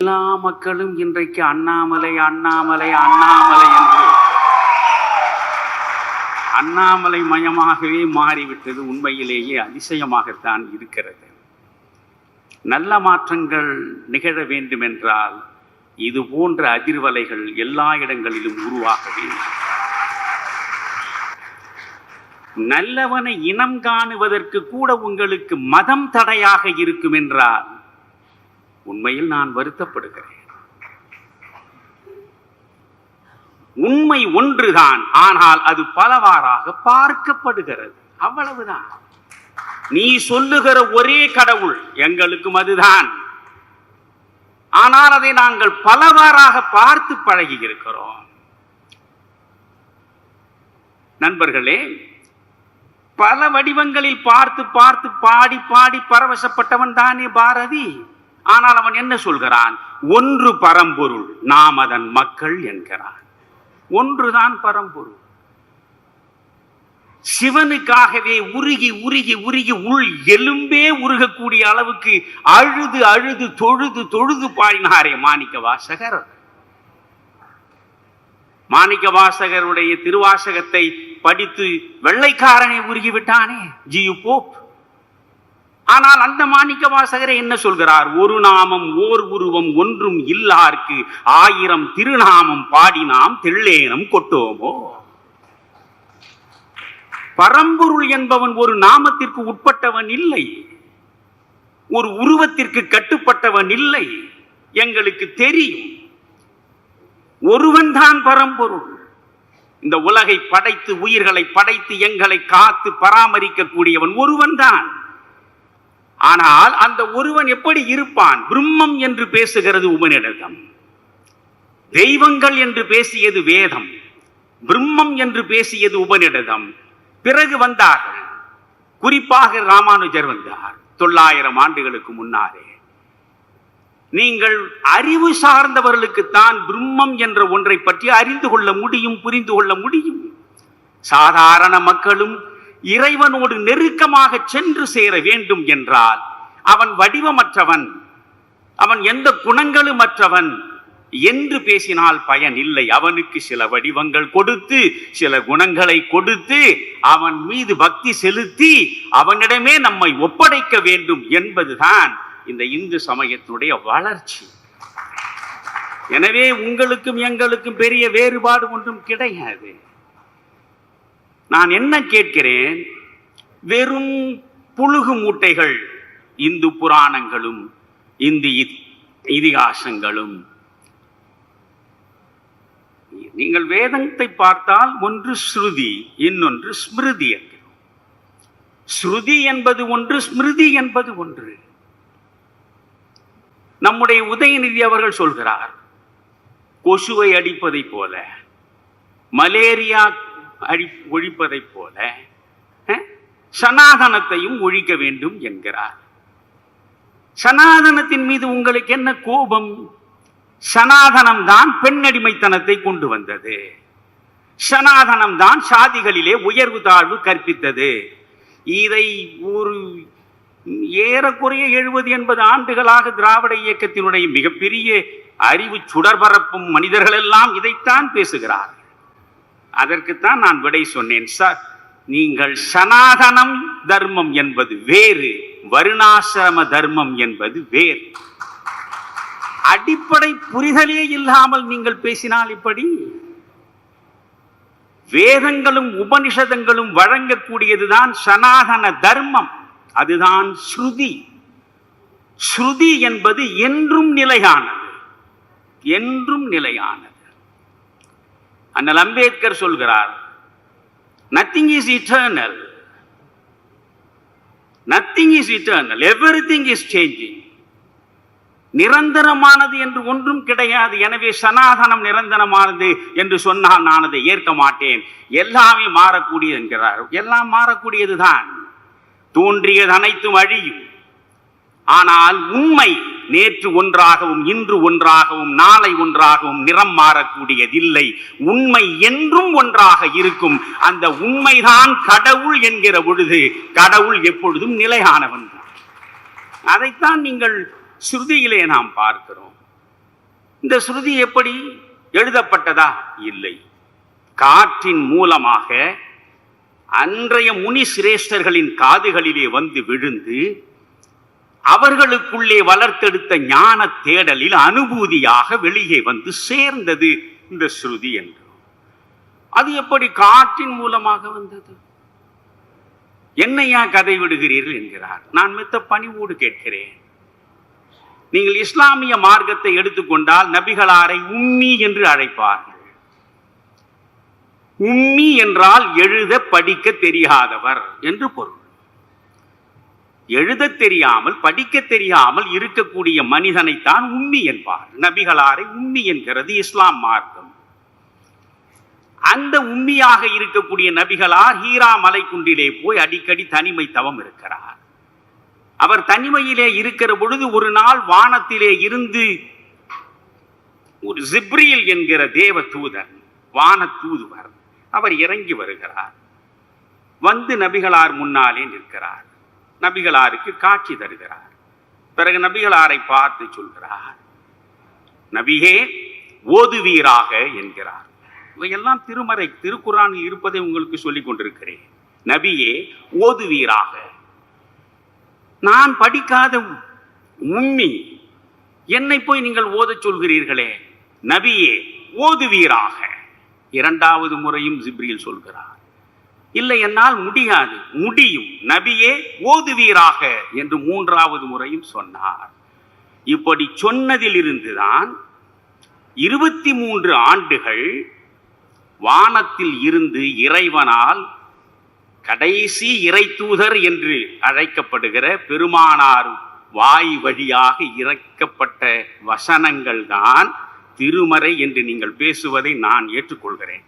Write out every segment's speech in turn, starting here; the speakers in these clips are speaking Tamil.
எல்லா மக்களும் இன்றைக்கு அண்ணாமலை அண்ணாமலை அண்ணாமலை என்று. அண்ணாமலை மயமாகவே மாறிவிட்டது உண்மையிலேயே அதிசயமாகத்தான் இருக்கிறது. நல்ல மாற்றங்கள் நிகழ வேண்டுமென்றால் இது போன்ற அதிர்வலைகள் எல்லா இடங்களிலும் உருவாக வேண்டும் நல்லவனை இனம் காணுவதற்கு கூட உங்களுக்கு மதம் தடையாக இருக்கும் என்றால் உண்மையில் நான் வருத்தப்படுகிறேன். உண்மை ஒன்றுதான் ஆனால் அது பலவாறாக பார்க்கப்படுகிறது. அவ்வளவுதான். நீ சொல்லுகிற ஒரே கடவுள் எங்களுக்கும் அதுதான். ஆனால் அதை நாங்கள் பலவாறாக பார்த்து பழகி இருக்கிறோம் நண்பர்களே பல வடிவங்களில் பார்த்து பார்த்து பாடி பாடி பரவசப்பட்டவன் தானே பாரதி. ஆனால் அவன் என்ன சொல்கிறான்? ஒன்று பரம்பொருள் நாம் அதன் மக்கள் என்கிறான். ஒன்றுதான் பரம்பொருள். சிவனுக்காகவே உருகி உருகி உருகி உள் எலும்பே உருகக்கூடிய அளவுக்கு அழுது அழுது தொழுது தொழுது பாடினாரே மாணிக்க வாசகர். மாணிக்க வாசகருடைய திருவாசகத்தை படித்து வெள்ளைக்காரனை உருகிவிட்டானே ஜியு போப். ஆனால் அந்த மாணிக்க வாசகரை என்ன சொல்கிறார்? ஒரு நாமம் ஓர் உருவம் ஒன்றும் இல்லார்க்கு ஆயிரம் திருநாமம் பாடினாம் தெள்ளேனம் கொட்டோமோ? பரம்பொருள் என்பவன் ஒரு நாமத்திற்கு உட்பட்டவன் இல்லை. ஒரு உருவத்திற்கு கட்டுப்பட்டவன் இல்லை. எங்களுக்கு தெரியும். ஒருவன் தான் பரம்பொருள். இந்த உலகை படைத்து உயிர்களை படைத்து எங்களை காத்து பராமரிக்கக்கூடியவன் ஒருவன் தான். ஆனால் அந்த ஒருவன் எப்படி இருப்பான்? பிரம்மம் என்று பேசுகிறது உபநிடதம். தெய்வங்கள் என்று பேசியது வேதம். பிரம்மம் என்று பேசியது உபநிடதம். பிறகு வந்தார்கள். குறிப்பாக ராமானுஜர் வந்தார் தொள்ளாயிரம் ஆண்டுகளுக்கு முன்னாலே. நீங்கள் அறிவு சார்ந்தவர்களுக்குத்தான் பிரம்மம் என்ற ஒன்றை பற்றி அறிந்து கொள்ள முடியும் புரிந்து கொள்ள முடியும். சாதாரண மக்களும் இறைவனோடு நெருக்கமாக சென்று சேர வேண்டும் என்றால் அவன் வடிவமற்றவன் அவன் எந்த குணங்களும் அற்றவன் என்று பேசினால் பயன் இல்லை. அவனுக்கு சில வடிவங்கள் கொடுத்து சில குணங்களை கொடுத்து அவன் மீது பக்தி செலுத்தி அவனிடமே நம்மை ஒப்படைக்க வேண்டும் என்பதுதான் இந்த இந்து சமயத்தினுடைய வளர்ச்சி. எனவே உங்களுக்கும் எங்களுக்கும் பெரிய வேறுபாடு ஒன்றும் கிடையாது. நான் என்ன கேட்கிறேன்? வெறும் புழுகு மூட்டைகள் இந்து புராணங்களும் இந்து இதிகாசங்களும். நீங்கள் வேதத்தை பார்த்தால் ஒன்று ஸ்ருதி இன்னொன்று ஸ்மிருதி என்கிறோம். ஸ்ருதி என்பது ஒன்று ஸ்மிருதி என்பது ஒன்று. நம்முடைய உதயநிதி அவர்கள் சொல்கிறார் கொசுவை அடிப்பதைப் போல மலேரியா அழி ஒழிப்பதைப் போல சனாதனத்தையும் ஒழிக்க வேண்டும் என்கிறார். சனாதனத்தின் மீது உங்களுக்கு என்ன கோபம்? சனாதனம் தான் பெண்ணடிமைத்தனத்தை கொண்டு வந்தது. சனாதனம் தான் சாதிகளிலே உயர்வு தாழ்வு கற்பித்தது. இதை ஒரு ஏறக்குறைய எழுபது எண்பது ஆண்டுகளாக திராவிட இயக்கத்தினுடைய மிகப்பெரிய அறிவு சுடர்பரப்பும் மனிதர்கள் எல்லாம் இதைத்தான் பேசுகிறார்கள். அதற்குத்தான் நான் விடை சொன்னேன் சார் நீங்கள் சனாதனம் தர்மம் என்பது வேறு வருணாசிரம தர்மம் என்பது வேறு. அடிப்படை புரிதலே இல்லாமல் நீங்கள் பேசினால் இப்படி? வேதங்களும் உபனிஷதங்களும் வழங்கக்கூடியதுதான் சனாதன தர்மம். அதுதான் ஸ்ருதி. ஸ்ருதி என்பது என்றும் நிலையானது. என்றும் நிலையானது. அண்ணல் அம்பேத்கர் சொல்கிறார் nothing is eternal nothing is eternal everything is changing நிரந்தரமானது என்று ஒன்றும் கிடையாது. எனவே சனாதனம் நிரந்தரமானது என்று சொன்னால் நான் அதை ஏற்க மாட்டேன். எல்லாமே மாறக்கூடியது என்கிறார். எல்லாம் மாறக்கூடியதுதான். தோன்றியது அனைத்தும் அழியும். ஆனால் உண்மை நேற்று ஒன்றாகவும் இன்று ஒன்றாகவும் நாளை ஒன்றாகவும் நிறம் மாறக்கூடியதில்லை. உண்மை என்றும் ஒன்றாக இருக்கும். அந்த உண்மைதான் கடவுள் என்கிற பொழுது கடவுள் எப்பொழுதும் நிலையானவன் தான். அதைத்தான் நீங்கள் ஸ்ருதியிலே நாம் பார்க்கிறோம். இந்த ஸ்ருதி எப்படி? எழுதப்பட்டதா? இல்லை. காற்றின் மூலமாக அன்றைய முனி சிரேஷ்டர்களின் காதுகளிலே வந்து விழுந்து அவர்களுக்குள்ளே வளர்த்தெடுத்த ஞான தேடலில் அனுபூதியாக வெளியே வந்து சேர்ந்தது இந்த ஸ்ருதி என்று. அது எப்படி காற்றின் மூலமாக வந்தது? என்னையா கதை விடுகிறீர்கள் என்கிறார். நான் மித்த பணிவோடு கேட்கிறேன். நீங்கள் இஸ்லாமிய மார்க்கத்தை எடுத்துக்கொண்டால் நபிகளாரை உம்மி என்று அழைப்பார்கள். உம்மி என்றால் எழுத படிக்க தெரியாதவர் என்று பொருள். எழுத தெரியாமல் படிக்க தெரியாமல் இருக்கக்கூடிய மனிதனைத்தான் உம்மி என்பார். நபிகளாரை உம்மி என்கிறது இஸ்லாம் மார்க்கம். அந்த உண்மையாக இருக்கக்கூடிய நபிகளார் ஹீரா மலைக்குண்டிலே போய் அடிக்கடி தனிமை தவம் இருக்கிறார். அவர் தனிமையிலே இருக்கிற பொழுது ஒரு நாள் வானத்திலே இருந்து ஒரு ஜிப்ரியல் என்கிற தேவ தூதன் வான தூதுவர் அவர் இறங்கி வருகிறார். வந்து நபிகளார் முன்னாலே நிற்கிறார். நபிகளாருக்கு காட்சி தருகிறார். பிறகு நபிகளாரை பார்த்து சொல்கிறார் நபியே ஓதுவீராக என்கிறார். இவையெல்லாம் திருமறை திருக்குறானில் இருப்பதை உங்களுக்கு சொல்லிக் கொண்டிருக்கிறேன். நபியே ஓதுவீராக. நான் படிக்காத உம்மி என்னை போய் நீங்கள் ஓதச் சொல்கிறீர்களே. நபியே ஓதுவீராக. இரண்டாவது முறையும் ஜிப்ரியில் சொல்கிறார். இல்லை என்னால் முடியாது. முடியும். நபியே ஓதுவீராக என்று மூன்றாவது முறையும் சொன்னார். இப்படி சொன்னதிலிருந்துதான் இருபத்தி மூன்று ஆண்டுகள் வானத்தில் இருந்து இறைவனால் கடைசி இறை தூதர் என்று அழைக்கப்படுகிற பெருமானார் வாய் வழியாக இறக்கப்பட்ட வசனங்கள் தான் திருமறை என்று நீங்கள் பேசுவதை நான் ஏற்றுக்கொள்கிறேன்.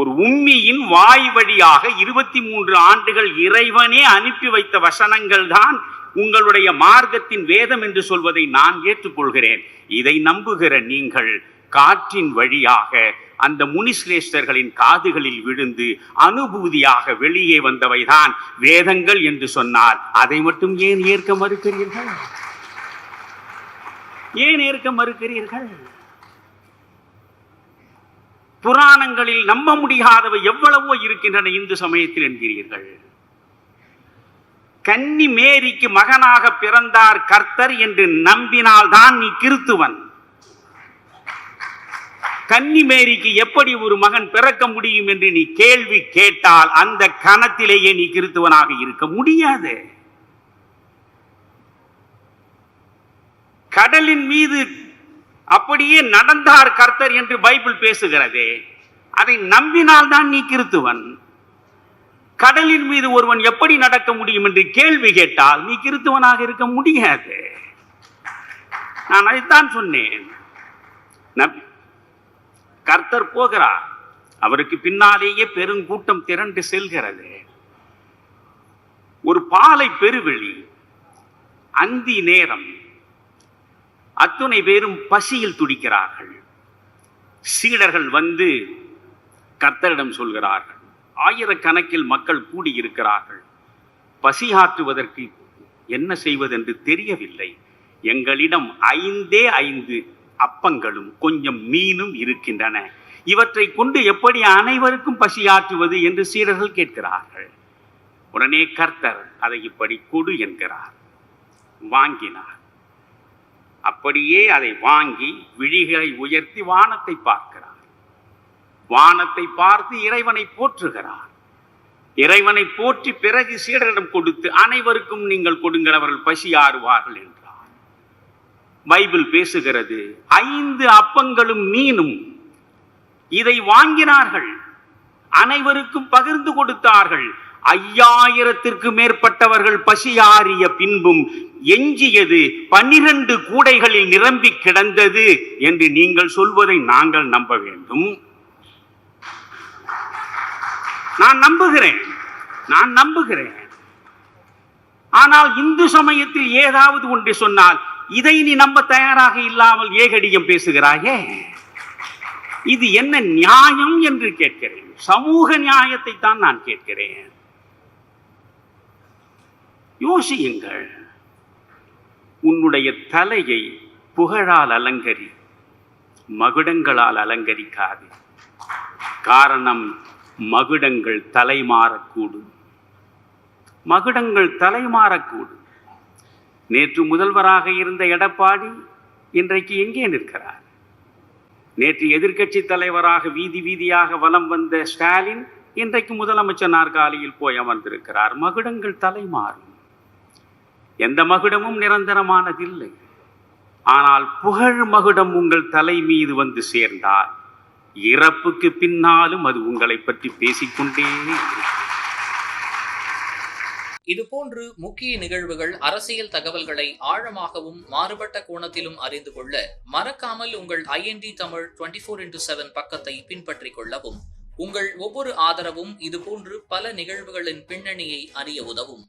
ஒரு உம்மியின் வாய் வழியாக இருபத்தி மூன்று ஆண்டுகள் இறைவனே அனுப்பி வைத்த வசனங்கள் தான் உங்களுடைய மார்க்கத்தின் வேதம் என்று சொல்வதை நான் ஏற்றுக்கொள்கிறேன். இதை நம்புகிற நீங்கள் காற்றின் வழியாக அந்த முனிசிரேஷ்டர்களின் காதுகளில் விழுந்து அனுபூதியாக வெளியே வந்தவைதான் வேதங்கள் என்று சொன்னால் அதை மட்டும் ஏன் ஏற்க மறுக்கிறீர்கள்? ஏன் ஏற்க மறுக்கிறீர்கள்? புராணங்களில் நம்ப முடியாதவை எவ்வளவோ இருக்கின்றன இந்து சமயத்தில் என்கிறீர்கள். கன்னி மேரிக்கு மகனாக பிறந்தார் கர்த்தர் என்று நம்பினால்தான் நீ கிறித்துவன். கன்னி மேரிக்கு எப்படி ஒரு மகன் பிறக்க முடியும் என்று நீ கேள்வி கேட்டால் அந்த கணத்திலேயே நீ கிறித்துவனாக இருக்க முடியாது. கடலின் மீது அப்படியே நடந்தார் கர்த்தர் என்று பைபிள் பேசுகிறதே. அதை நம்பினால்தான் நீ கிறித்துவன் கடலின் மீது ஒருவன் எப்படி நடக்க முடியும் என்று கேள்வி கேட்டால் நீ கிறித்துவனாக இருக்க முடியாது. நான் அதைத்தான் சொன்னேன். கர்த்தர் போகிறார். அவருக்கு பின்னாலேயே பெருங்கூட்டம் திரண்டு செல்கிறது. ஒரு பாலை பெருவெளி அந்தி நேரம் அத்துணை பேரும் பசியில் துடிக்கிறார்கள். சீடர்கள் வந்து கர்த்தரிடம் சொல்கிறார்கள். ஆயிரக்கணக்கில் மக்கள் கூடியிருக்கிறார்கள். பசியாற்றுவதற்கு என்ன செய்வதென்று தெரியவில்லை. எங்களிடம் ஐந்தே ஐந்து அப்பங்களும் கொஞ்சம் மீனும் இருக்கின்றன. இவற்றை கொண்டு எப்படி அனைவருக்கும் பசியாற்றுவது என்று சீடர்கள் கேட்கிறார்கள். உடனே கர்த்தர் அதை இப்படி கொடு என்கிறார். வாங்கினார். அப்படியே அதை வாங்கி விழிகளை உயர்த்தி வானத்தை பார்க்கிறார். வானத்தை பார்த்து இறைவனை போற்றுகிறார். இறைவனை போற்றி பிறகு சீடரிடம் கொடுத்து அனைவருக்கும் நீங்கள் கொடுங்கள் அவர்கள் பசி ஆறுவார்கள் என்றார். பைபிள் பேசுகிறது ஐந்து அப்பங்களும் மீனும் இதை வாங்கினார்கள் அனைவருக்கும் பகிர்ந்து கொடுத்தார்கள் ஐயாயிரத்திற்கு மேற்பட்டவர்கள் பசியாறிய பின்பும் எஞ்சியது பன்னிரண்டு கூடைகளில் நிரம்பி கிடந்தது என்று நீங்கள் சொல்வதை நாங்கள் நம்ப வேண்டும். நான் நம்புகிறேன். நான் நம்புகிறேன். ஆனால் இந்து சமயத்தில் ஏதாவது ஒன்று சொன்னால் இதை நீ நம்ப தயாராக இல்லாமல் ஏகடியம் பேசுகிறாயே? இது என்ன நியாயம் என்று கேட்கிறேன். சமூக நியாயத்தை தான் நான் கேட்கிறேன். யோசியுங்கள். உன்னுடைய தலையை புகழால் அலங்கரி மகுடங்களால் அலங்கரிக்காது. காரணம் மகுடங்கள் தலைமாறக்கூடும். மகுடங்கள் தலைமாறக்கூடும். நேற்று முதல்வராக இருந்த எடப்பாடி இன்றைக்கு எங்கே நிற்கிறார்? நேற்று எதிர்க்கட்சி தலைவராக வீதி வீதியாக வலம் வந்த ஸ்டாலின் இன்றைக்கு முதலமைச்சர் நாற்காலியில் போய் அமர்ந்திருக்கிறார். மகுடங்கள் தலைமாறும். எந்த மகுடமும் நிரந்தரமானதில்லை. ஆனால் புகழ் மகுடம் உங்கள் தலை மீது வந்து சேர்ந்தால் இறப்புக்கு பின்னாலும் அது உங்களை பற்றி பேசிக்கொண்டே இது இதுபோன்று முக்கிய நிகழ்வுகள் அரசியல் தகவல்களை ஆழமாகவும் மாறுபட்ட கோணத்திலும் அறிந்து கொள்ள மறக்காமல் உங்கள் IND Tamil twenty four into seven பக்கத்தை பின்பற்றிக் கொள்ளவும். உங்கள் ஒவ்வொரு ஆதரவும் இதுபோன்று பல நிகழ்வுகளின் பின்னணியை அறிய உதவும்.